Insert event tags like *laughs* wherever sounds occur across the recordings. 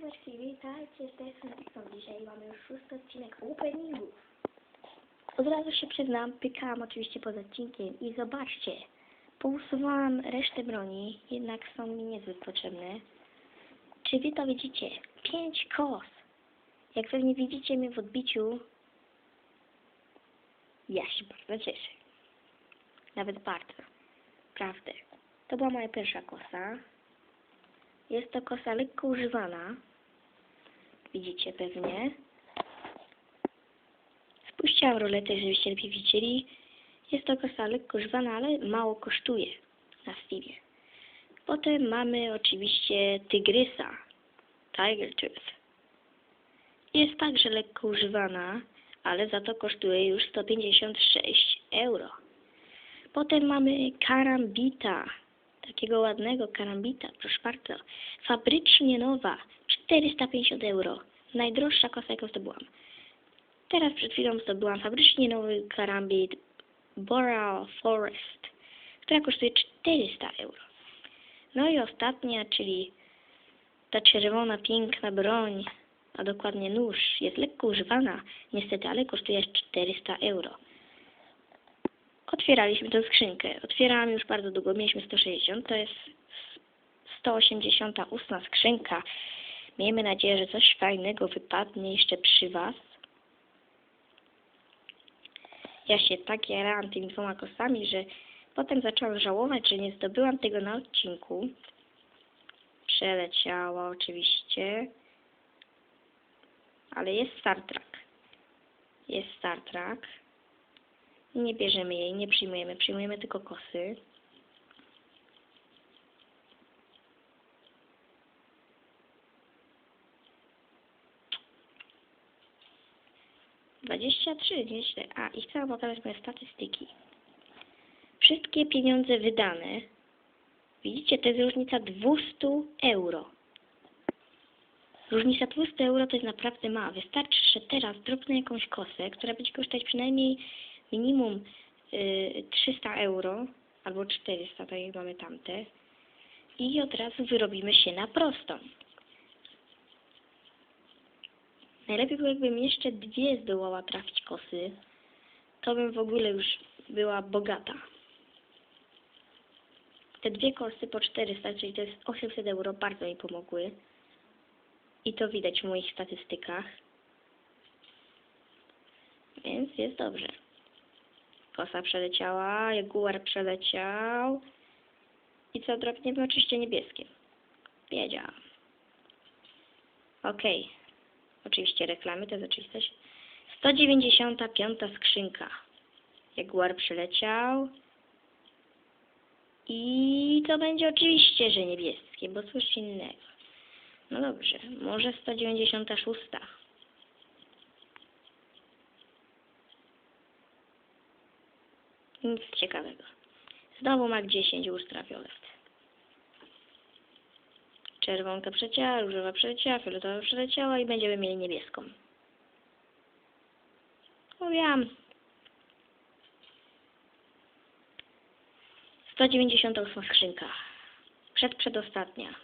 Cześć, witajcie, z tej strony. Dzisiaj mamy już szósty odcinek openingów. Od razu się przyznam, pykałam oczywiście pod odcinkiem i zobaczcie, pousuwałam resztę broni, jednak są mi niezbyt potrzebne. Czy wy to widzicie? Pięć kos! Jak pewnie widzicie mnie w odbiciu, ja się bardzo cieszę. Nawet bardzo. Prawdę. To była moja pierwsza kosa. Jest to kosa lekko używana. Widzicie pewnie. Spuściłam roletę, żebyście lepiej widzieli. Jest to kosa lekko używana, ale mało kosztuje na Steamie. Potem mamy oczywiście tygrysa. Tiger Tooth. Jest także lekko używana, ale za to kosztuje już 156 euro. Potem mamy karambita takiego ładnego karambita, proszę bardzo, fabrycznie nowa, 450 euro. Najdroższa kosa, jaką zdobyłam. Teraz przed chwilą zdobyłam fabrycznie nowy karambit Boreal Forest, która kosztuje 400 euro. No i ostatnia, czyli ta czerwona, piękna broń, a dokładnie nóż, jest lekko używana, niestety, ale kosztuje 400 euro otwieraliśmy tę skrzynkę. Otwierałam już bardzo długo, mieliśmy 160, to jest 188 skrzynka. Miejmy nadzieję, że coś fajnego wypadnie jeszcze przy Was. Ja się tak jarałam tymi dwoma kosami, że potem zaczęłam żałować, że nie zdobyłam tego na odcinku. Przeleciała oczywiście. Ale jest Star Trek. Jest Star Trek. Nie bierzemy jej, nie przyjmujemy, przyjmujemy tylko kosy. Dwadzieścia trzy, nieźle. A, i chcę pokazać moje statystyki. Wszystkie pieniądze wydane, widzicie, to jest różnica 200 euro. Różnica 200 euro to jest naprawdę mała. Wystarczy, że teraz dropnę jakąś kosę, która będzie kosztować przynajmniej minimum y, 300 euro albo 400, tak jak mamy tamte i od razu wyrobimy się na prostą. Najlepiej było, jakbym jeszcze dwie zdołała trafić kosy, to bym w ogóle już była bogata. Te dwie kosy po 400, czyli to jest 800 euro, bardzo mi pomogły. I to widać w moich statystykach. Więc jest dobrze. Kosa przeleciała, jaguar przeleciał. I co drobniemy? Oczywiście niebieskie. Wiedziałam. Okej. Okay. Oczywiście reklamy, to jest oczywistość. 195 skrzynka. Jaguar przyleciał. I to będzie oczywiście, że niebieskie, bo coś innego. No dobrze, może 196. Nic ciekawego. Znowu mak 10 ultraviolet. Czerwonka przecięła, różowa przecięła, fioletowa przeleciała i będziemy mieli niebieską. Mówiłam. 198 skrzynka. Przed przedostatnia.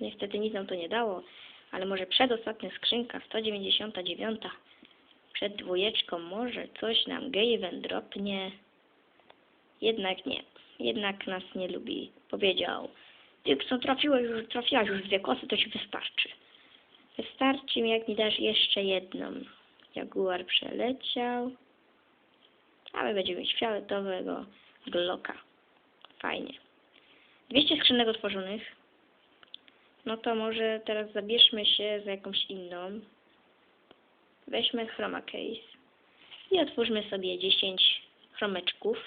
Niestety nic nam to nie dało, ale może przedostatnia skrzynka, 199. Przed dwójeczką może coś nam Gaven dropnie. Jednak nie. Jednak nas nie lubi. Powiedział, Dixon, trafiłeś już, trafiłaś już dwie kosy, to ci wystarczy. Wystarczy mi, jak mi dasz jeszcze jedną. Jaguar przeleciał. A my będziemy mieć fioletowego Glocka. Fajnie. 200 skrzynek otworzonych. No to może teraz zabierzmy się za jakąś inną. Weźmy chroma case i otwórzmy sobie 10 chromeczków.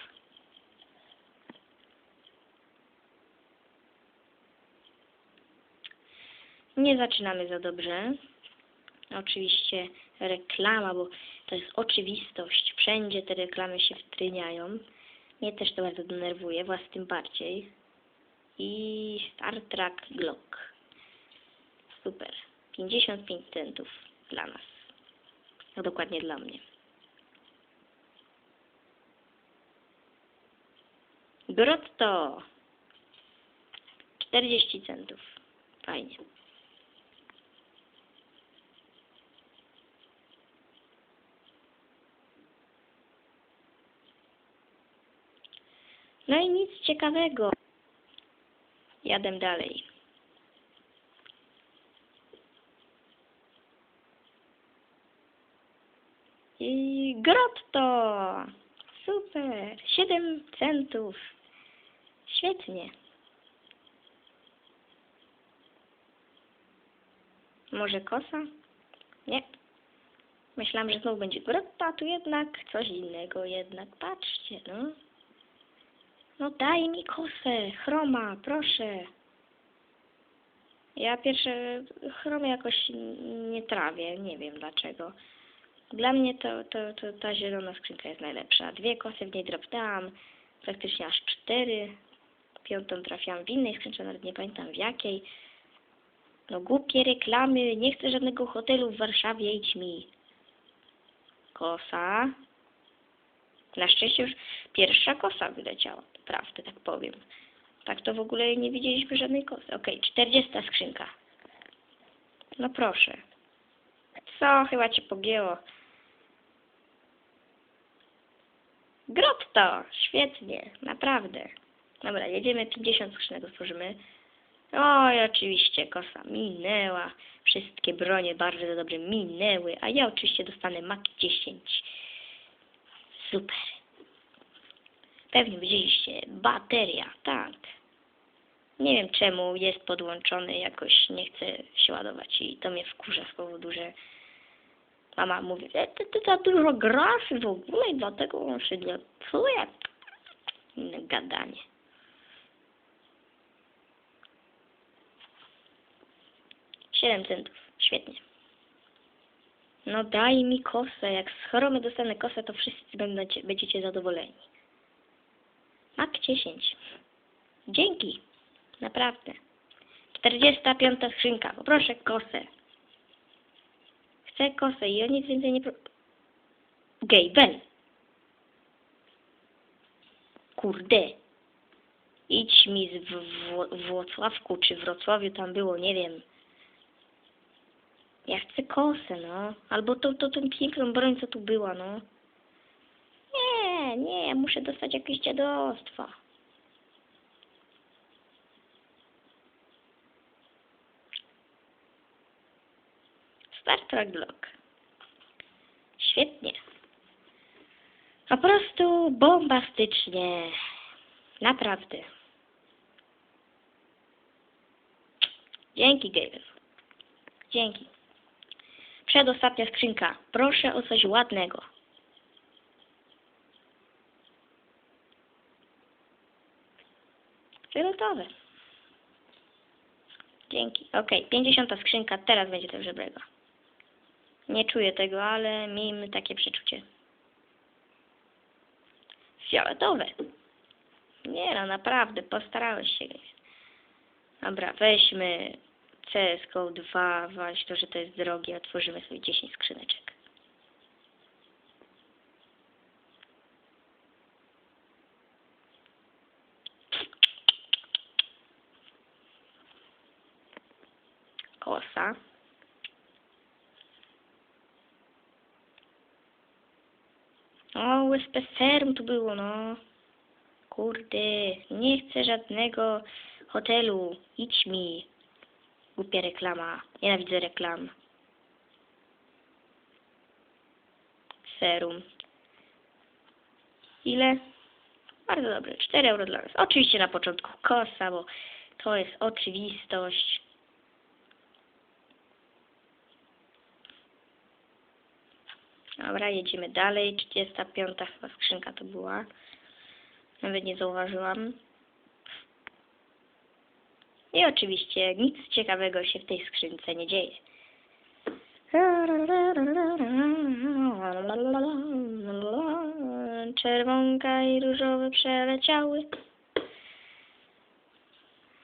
Nie zaczynamy za dobrze. Oczywiście reklama, bo to jest oczywistość. Wszędzie te reklamy się wtryniają. Mnie też to bardzo denerwuje, was tym bardziej. I Star Trek Glock. Super. 55 centów dla nas. No dokładnie dla mnie. Grotto. 40 centów. Fajnie. No i nic ciekawego. Jadę dalej. I grotto! Super! 7 centów. Świetnie. Może kosa? Nie. Myślałam, że znowu będzie grotto, a tu jednak coś innego jednak. Patrzcie, no. No daj mi kosę, chroma, proszę. Ja pierwsze chromy jakoś nie trawię, nie wiem dlaczego. Dla mnie to, to, to ta zielona skrzynka jest najlepsza. Dwie kosy w niej dropnęłam, praktycznie aż cztery. Piątą trafiłam w innej skrzynce, nawet nie pamiętam w jakiej. No głupie reklamy, nie chcę żadnego hotelu w Warszawie, idź mi. Kosa. Na szczęście już pierwsza kosa wyleciała, prawdę tak powiem. Tak to w ogóle nie widzieliśmy żadnej kosy. Okej, czterdziesta skrzynka. No proszę. Co? Chyba cię pogięło. Grotto! Świetnie, naprawdę. Dobra, jedziemy 50 skrzynek otworzymy. Oj, oczywiście, kosa minęła. Wszystkie bronie bardzo dobrze minęły, a ja oczywiście dostanę Mac 10. Super. Pewnie widzieliście, bateria, tak. Nie wiem czemu jest podłączony, jakoś nie chce się ładować i to mnie wkurza z powodu, że mama mówi, że ty, ty za dużo grasz w ogóle i dlatego on się nie psuje. Inne gadanie. Siedem centów, świetnie. No daj mi kosę, jak z choroby dostanę kosę, to wszyscy będziecie, będziecie zadowoleni. Mak 10. Dzięki. Naprawdę. 45 skrzynka. Poproszę kosę. Chcę kosę i o nic więcej nie pro... Gej, Ben. Kurde. Idź mi z w, w, Włocławku czy Wrocławiu tam było, nie wiem. Ja chcę kosę, no. Albo to, to tą piękną broń, co tu była, no. Nie, nie, ja muszę dostać jakieś dziadostwa. Star Trek Block. Świetnie. Po prostu bombastycznie. Naprawdę. Dzięki, Galen. Dzięki. Przedostatnia skrzynka. Proszę o coś ładnego. Fioletowe. Dzięki. Okej, 50 skrzynka, teraz będzie to żebrego. Nie czuję tego, ale miejmy takie przeczucie. Fioletowe. Nie no, naprawdę, postarałeś się. Dobra, weźmy CSGO 2, walić to, że to jest drogie, otworzymy sobie 10 skrzyneczek. Kosa. O, USP Serum tu było, no. Kurde, nie chcę żadnego hotelu. Idź mi. Głupia reklama. Nienawidzę reklam. Serum. Ile? Bardzo dobrze. 4 euro dla nas. Oczywiście na początku kosa, bo to jest oczywistość. Dobra, jedziemy dalej. 35 chyba skrzynka to była. Nawet nie zauważyłam. I oczywiście nic ciekawego się w tej skrzynce nie dzieje. Czerwonka i różowe przeleciały.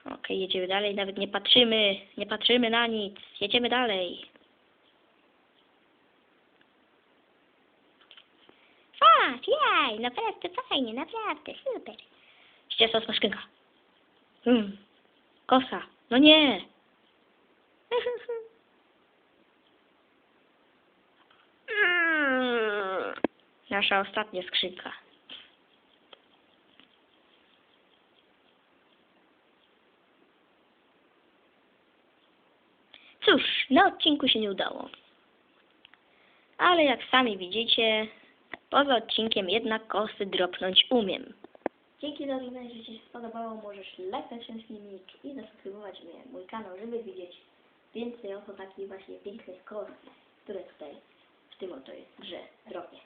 Okej, jedziemy dalej, nawet nie patrzymy, nie patrzymy na nic. Jedziemy dalej. Patrz, jaj, naprawdę fajnie, naprawdę, super. Ściesła skrzynka. Hmm. Kosa. No nie. *laughs* Nasza ostatnia skrzynka. Cóż, na odcinku się nie udało. Ale jak sami widzicie, poza odcinkiem jednak kosy dropnąć umiem. Dzięki za oglądanie, że Ci się spodobało. Możesz lajkać ten filmik i zasubskrybować mnie, mój kanał, żeby widzieć więcej oto takich właśnie pięknych kos, które tutaj w tym oto jest grze drobię.